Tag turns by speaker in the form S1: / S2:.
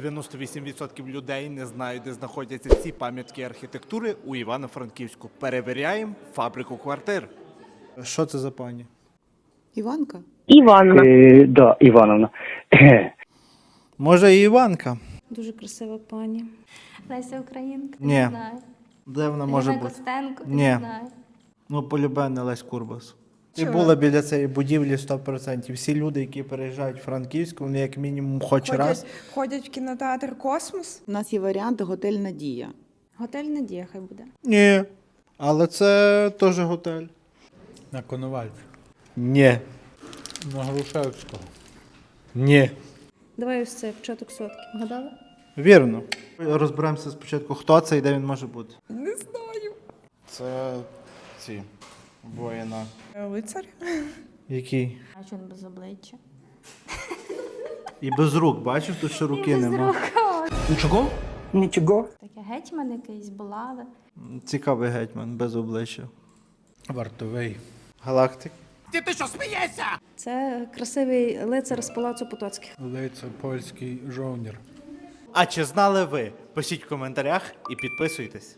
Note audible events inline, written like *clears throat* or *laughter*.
S1: 98% людей не знають, де знаходяться ці пам'ятки архітектури у Івано-Франківську. Перевіряємо фабрику квартир. Що це за пані?
S2: Іванка?
S3: Іванна.
S4: Е, да, Івановна. *clears throat*
S1: Може, і Іванка?
S5: Дуже красива пані.
S6: Леся Українка,
S1: Ні.
S6: не знаю.
S1: Де вона може
S6: Ірина
S1: бути?
S6: Костенко,
S1: Ні.
S6: не знаю.
S1: Ну, полюбе не Лесь Курбас. Ти була біля цієї будівлі 100%. Всі люди, які переїжджають в Франківську, вони як мінімум хоч раз.
S7: Ходять, ходять в кінотеатр Космос.
S2: У нас є варіант готель Надія.
S5: Готель Надія хай буде.
S1: Ні. Але це теж готель.
S8: На Коновальця.
S1: Ні.
S8: На Грушевського.
S1: Ні.
S5: Давай ось це початок сотки. Вгадали?
S1: Вірно. Розберемося спочатку, хто це і де він може бути.
S7: Не знаю.
S1: Це ці воїна.
S7: Е, Лицар.
S1: Який?
S6: А що він без обличчя?
S1: І без рук, бачиш, тут ще руки нема.
S4: Нічого? Нічого.
S6: Таке гетьман якийсь булави.
S1: Цікавий гетьман, без обличчя.
S8: Вартовий.
S1: Галактик. Діти що смієшся?
S5: Це красивий лицар з палацу Потоцьких.
S8: Лицар польський жовнір.
S1: А чи знали ви? Пишіть в коментарях і підписуйтесь.